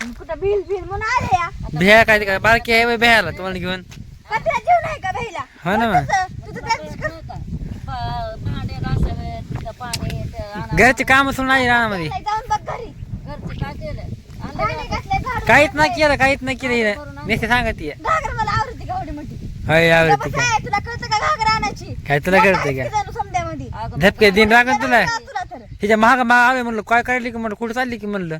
कुठं bill bill म्हणून आले या? भ्या काय ते काय बारकी आहे भ्याला तुम्हाला घेऊन. कचरा जीव नाही का बाईला हो ना. मग. तुझं त्याच नाही का? भा- भांडे घासावे तिथं पाणी ते आणा. घरचे काम सुन नाही रानामध्ये जाऊन बघ घरी. घरचं काय केलं? आणलं भांडे घातले झाडून काहीच नाही केलं काहीच नाही केलं नुसते सांगत. ये घागर मला आवडते का एवढी मोठी? होय आवडते काय काय तुला कळतं का घागर आणायची? काय तुला कळते का. धपके दिन राखत तुला. तुला तर. हिच्या महाग महाग आवे म्हणलं काय करायली की म्हणलं कुठं चालली की म्हणलं?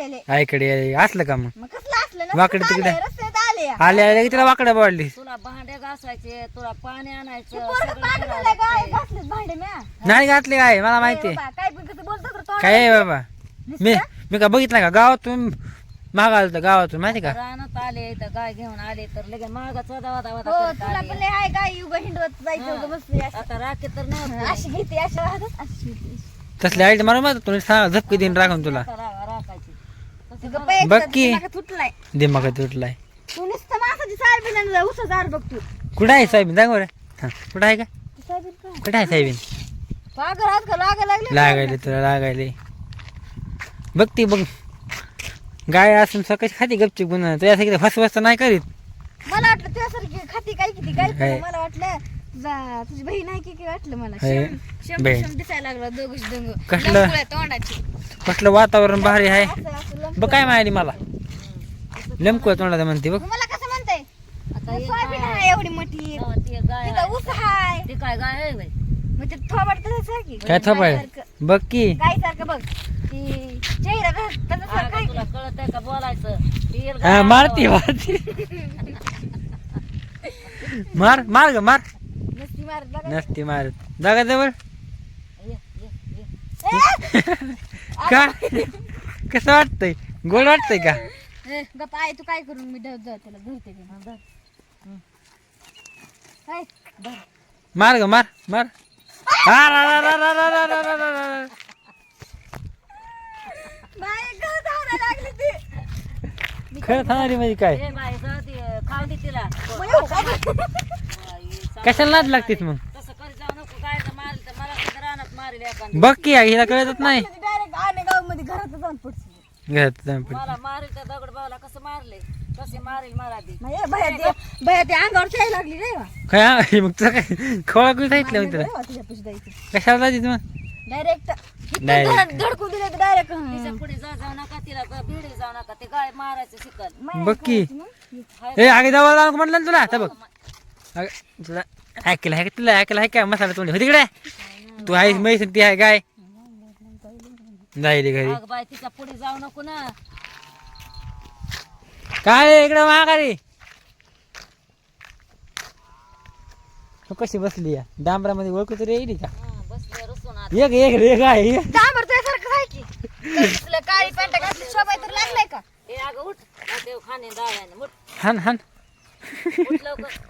आईकडे आईकडे असलं का मग? मग कसलं असलं? ना वाकडं तिकडं. रस्त्यात आले. या. आले आले की तिला वाकडं पडली तुला भांडे घासायचे तुला पाणी आणायचं सगळं. घासलेत भांडे म्या. नाही घातली काय? मला माहिती बाबा, काय काय आहे बाबा? मी मी का बघितलं का? गावातून महाग आलं होतं गावातून माहिती का? रानात आले तर गाय घेऊन आले तर लगेच मागाच वदा वदा वदा हो करत तुला आले. पण लय आहे काय युग हिंडवत जायचं उगाच बसली असं. आता राखे तर नव्हतं. अशी घेते अशी राहतात अशी घेते तसली आयडी मारून मग तुला सांग झपके दिन राखून तुला. आता रा- बघ. की. तुटलाय. दिमागात तुटलाय. तू नुसतं माणसाची साल बिना उसं जार बघ तू. कुठं आहे साहेबीन सांग बरं. हा, कुठं आहे का? साहेबीन काय? कुठं आहे साहेबीन पागल हात का? लागायला लागले लागायले तुला लागायले. बघ ती बघ. गाय असून सकाळी खाती गपची गुन्हा. तुझ्यासाठी फसवस्त नाही करीत. मला वाटलं तुझ्यासारखी खाती काय किती? काय काय? मला वाटलं. तुझा तुझी बहीण आहे की काय वाटलं मला? बहीण. शेम दिसायला लागला दोघच दंग कसलं? तोंडाची. कसलं वातावरण भारी आहे. असं असं लंबू. बघ काय माहिती मला. लेमकुळा तोंडाला म्हणते बघ. मला कसं म्हणताय? आता हे सोयाबीन काय? आहे एवढी मोठी. हो, ती गाय तिथं आहे. ऊस हाय ती काय गाय आहे बाई? मग ते थोबाड तसंच आहे की? काय गायसारखं. बघ की. गायसारखं बघ. ती चेहरा तसं- तुला कळत आहे. का बोलायचं? ती हा मारती. मारती मार मार ग मार. नसती मारत जागा जवळ! का कसं वाटतंय गोड वाटतंय का ए, गप्प आहे तू काय करून मी त्याला धरते. हा, धर. काय? मार ग मार मार आ, रा, रा, रा, रा, रा, रा, रा, रा, रा, रा. बाई, गं, धावायला लागली ती. खरं थांबली म्हणजे काय ए बाई, जाऊ दे, खाऊ दे तिला मग. कशाला नाद लागतेस मग तसं करीत जाऊ नको काय तर मारलं तर मला सुद्धा रानात मारेल एखादं. बघ की हिला कळतच नाही गावामध्ये घरात जाऊन पडशील. घरात जाऊन पड. मला मारेल तर दगड भावला कसं मारले कसे मारेल मला बी मग ये, भया ते- भया ते अंगावर यायला लागली रे वा. काय हा? हे मग तुला काय खवळा कुठे सांगितलं मग तुला रे वा, तुझ्यापाशी जायचं. कशाला जायचं मग डायरेक्ट Direct. धडकून दिले डायरेक्ट तिच्या पुढे जा जाऊ नका तिला ग- भिडे जाऊ नका ते गाय मारायचं शिकल बघ की ए आगे जावं म्हटलं ना तुला आता बघ अगं, तुला ऐकलं आहे का? तुला ऐकलं आहे का? मसाला तोंडी होती तिकडे तू आहेस म्हैस आणि ती आहे गाय. जायली घरी. अग बाय तिच्या पुढे जाऊ नको ना. काय इकडे महागारी तू कशी बसली या? डांबरामध्ये ओळखू तरी येईल का? हं, बसले रुसून आता. एक एक रे गाय डांबर तुझ्यासारखं आहे की? तुला काळी पॅन्ट घातली शोभाय तर लागलाय का? ए अगं उठ. देव खाणे दाव्याने उठ. हान हान. उठ लवकर. हे,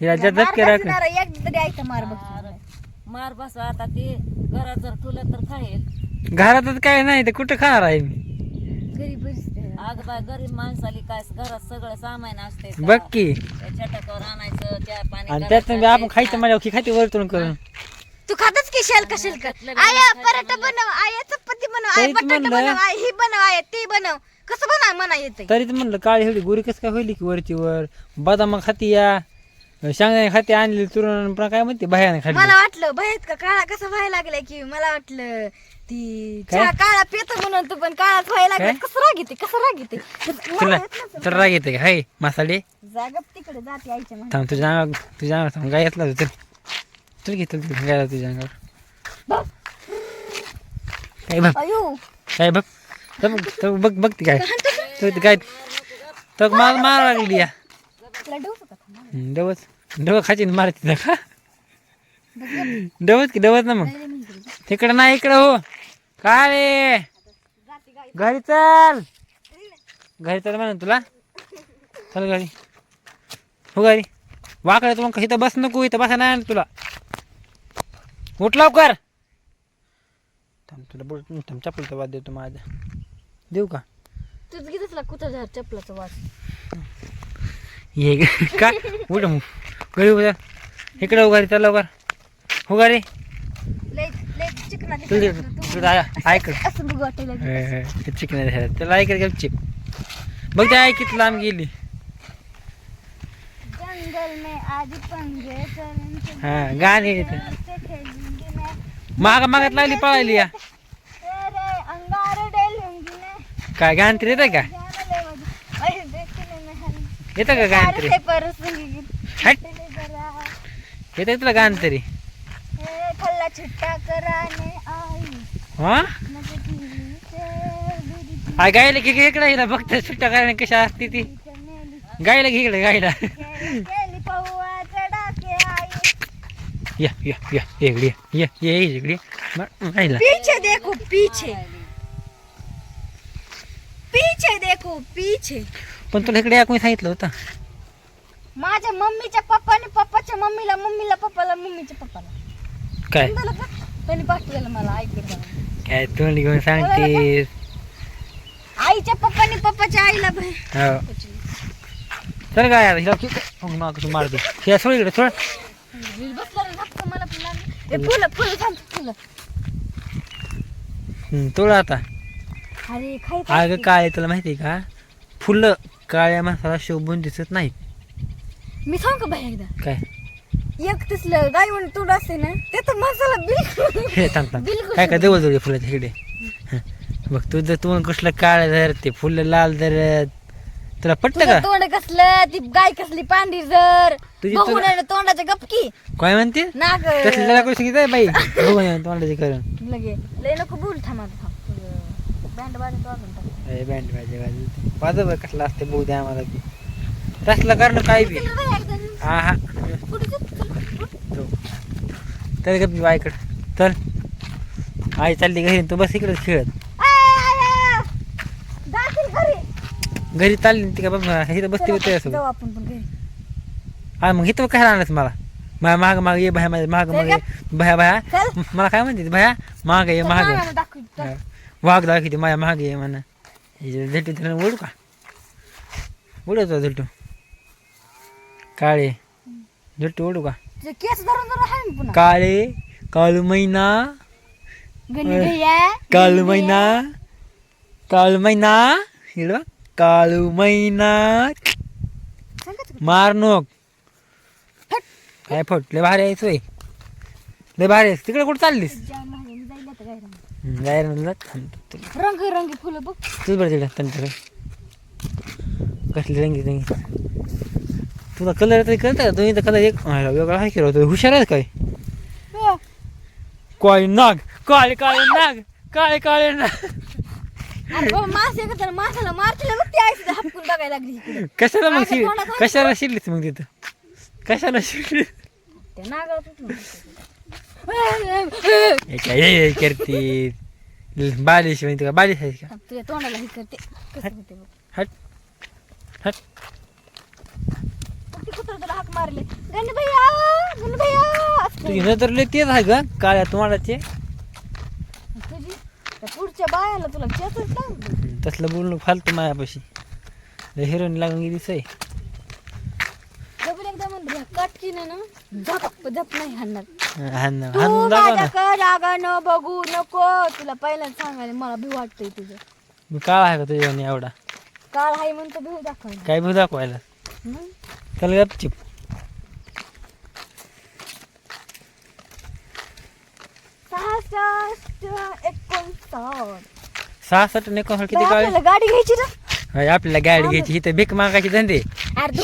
एक तरी ऐकतं मार मार मार बस आता ते. घरात जर ठुलं तर खाईल. घरातच काय नाही तर कुठं खाणार आहे मी? गरीब. अग बाय गरीब माणसाली काय घरात सगळं सामान असते बघ की. छटाकावर आणायचं त्या पाणी आणि त्यात बी आपण खायचं माझ्या की खाते वरतून करून. तू खातच की शेल कशेल का आया पराठा बनव आया चपाती बनव आया तरीच बटाटा म्हणलं. बनव आया ही बनव आया ते बनव. कसं बनव म्हणा येते तरीच म्हणलं काळी एवढी गोरी कसं काय होईल की वरची वर बदाम खाती या. शेंगदाणे खाते आणली चुरून पण काय म्हणते बाहेर खाली मला वाटलं बाहेर का? काळा कसा व्हायला लागलाय की मला वाटलं ती काय? चहा काळा पितो म्हणून तू पण काळाच व्हायला काय? लागला कसं राग येते कसं राग येते? तुला तर राग येते का? हाय मासाडे जागा तिकडे जाते आईच्या मागे. थांब तुझ्या अंगावर तुझ्या अंगावर थांब गाय येतला चल चल घे चल चल गायला तुझ्या अंगावर काय बघ? अयो. काय बघ? तर बघ तर बघ बघ ती काय तर ती काय तर मार मार लागली या. डवच डव खाची मार मारते का डवच की डवच ना मग? तिकडं नाही इकडं हो. काय रे? घरी चल. घरी चल म्हणून तुला. चल घरी. हो घरी. वाकडे तू मग इथं बस नको इथं बसा नाही तुला. उठ लवकर. थांब तुला बोल थांब चपलचा वाद देतो माझा. देऊ का? तूच घेतच लाग कुठं चपलाचा वाद ये. का? उठ घरी उद्या इकडे उगारी चल लवकर. हो चिकना तुझे तुझं ऐक. चिकन त्याला ऐकत गपचिप बघ ते ऐकित लांब गेली. हा गाणे माग मागत लागली पळायली या. काय गाण तरी येतं का जान ले मुझे अरे देखने में हरी येतं का गाण तरी? हट. येतं का तुला गाण तरी? हा मुझे दिल से मेरी आ गायला घे इकडे हिला बघत सुट्ट्या करायला कशा असते ती. गायला घे इकडे गायला. के या या या इकडे ये ये इकडे गायला. पीछे देखो पीछे. पीछे देखो पीछे. पण तुला इकडे या कोणी सांगितलं होतं. माझ्या मम्मीच्या पप्पाने पप्पाच्या मम्मीला मम्मीला पप्पाला मम्मीच्या पप्पाला. काय? समजलं का? त्यांनी पाठवलेलं मला ऐकत काय तोंड घेऊन सांगतेस? आईच्या पप्पाने पप्पाच्या आईला बाई. हो. चल काय हिला मग मग कसं मारते हिला सोड इकडे सोड. बसला धक्का मला पण लागला. ए, फुलं फुलं थांब फुलं. हम्म, तोड आता. अरे खायचं अगं काय तुला माहिती आहे का? फुलं. काळ्या माणसाला शोभून दिसत नाही मी सांग का बाई एकदा? काय? एक तसलं गाय म्हणून तोड असते ना ते तर मसाला बिलकुल हे थांब थांब. बिलकुल काय काय जवळ जवळ फुलाच्या इकडे. बघ तुझं तू कसलं काळ धरते फुलं लाल धरत तुला पटतं तुझं का? तोंड कसलं ती गाय कसली पांढरी जर तुझी ना तोंडाच्या गपकी. काय म्हणते? नाग तसलं करू सांगितलं बाई. बघून तोंडाचे करून. लगे लय नको बोल थांबा थांब. बँड बाजून वाजून टाक. ए, बँड वाजे वाजे वाजव बरं कसलं असते बघू द्या आम्हाला ती तसलं करणं काय बी चल बाई, एकदा. हा हा पुढे चल, चल. तर आई चालली घरी तू बस इकडे खेळत. जातील घरी चालली ती का बाबा इथं बसते चला, होते असं. हा मग इथं काय आणलं मला? माझ्या माग माग ये भया माझ्या माग भया भया. मला काय म्हणते भया माग ये माग. वाघ दाखवते माझ्या मागे ये म्हणा. झेटू धरून ओढू का? उडवतो झेटू काळे. झेटू ओढू का? तुझे केस धरून धरून आहे ना पुन्हा. काळे काळू मैना गणी भैया काळू मैना काळू मैना हिडवा काळू मैना. सांगत मार नोक. फट. काय फट? लय भारी आहे सोय लय भारी आहेस. तिकडे कुठं चाललीस मागे, मी जाईल आता गायला. हम्म, जायला तुला रंगी रंगी फुलं बघ. तूच बरं तिकडे त्यांच्याकडे कसली रंगी रंगी. तुला कलर तरी कळतं का? तुम्ही तर कलर एक वेगळा आहे की राव, तू हुशार आहेस काय? हो. काळे नाग काळे काळे नाग काळे काळे नाग. मास आहे का त्याला मासाला मारतील मग ती आई सुद्धा हपकून बघायला लागली इकडे. कशाला मग शिर आहे कशाला शिरलीस मग तिथं? कशाला शिरली नागाला हे काय हे हे करते बालिश म्हणते का बालिश आहे का तुझ्या तोंडाला हे करते कसं होते बघ हट हट मग ती कुत्रा त्याला हाक मारले गण भैया गण भैया असं तुझी नजर लय तेच आहे का काळ्या तुम्हालाचे तुझी त्या पुढच्या बायाला तुला चेतच ना तसलं बोलणं फालतू मायापाशी हिरोईन लागून गेली सय डबल एकदा म्हणतो काटकीने ना झप झप नाही हाणणार हान ना तू हान दाखव ना माझ्याकडे रागानं बघू नको. तुला पहिल्यांदा सांगायला मला भी वाटतंय तुझं. मी काळा आहे का तुझ्या एवढा? काळ हाय म्हणतो दाखवायला काय भी दाखवायला? मग? चल गपचिप सहा स्टार एकोणसाठ. सहासष्ट आणि एकोणसाठ किती बाई, काळे? आपल्याला गाडी घ्यायची ना. आपल्याला गाडी घ्यायची इथं भीक मागायची धंदे.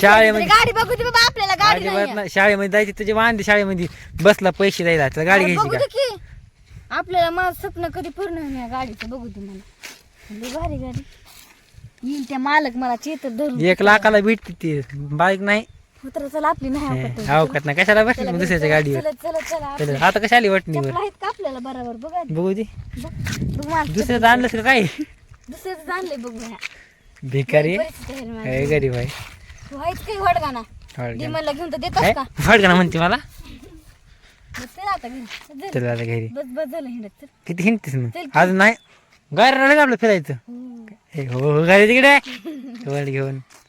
शाळेमध्ये- गाडी बघू दे बाबा आपल्याला गाडी नाही शाळेमध्ये जायची तुझे वांदे शाळेमध्ये. बसला पैसे द्यायला त्याला गाडी अरे घ्यायची बघू का? दे की. आपल्याला माझं स्वप्न कधी पूर्ण होईल गाडीचं बघू दे मला. भारी गाडी. येईल त्या मालक मला चेत धरून. एक लाखाला भेटते ती बाईक नाही. चला आपली. अवकात नाही. कशाला बसली मग दुसऱ्याच्या गाडीवर? चला चला चला चला, आपल्या- आता कशाला वाटणीवर चपला आहेत का आपल्याला बरोबर? बघा. बघू दे. बघ बघ मला दुसऱ्याचं आणलंस का काय? दुसऱ्याच आणलंय बघ. भिकारी. काय गरीब आहे. काही घेऊन तर का? फडकणा म्हणते मला? बस चल आता घरी. किती हिंडतेस मग. आज नाही? गाडी आपलं फिरायचं? हो. हो हो गाडी तिकडे घेऊन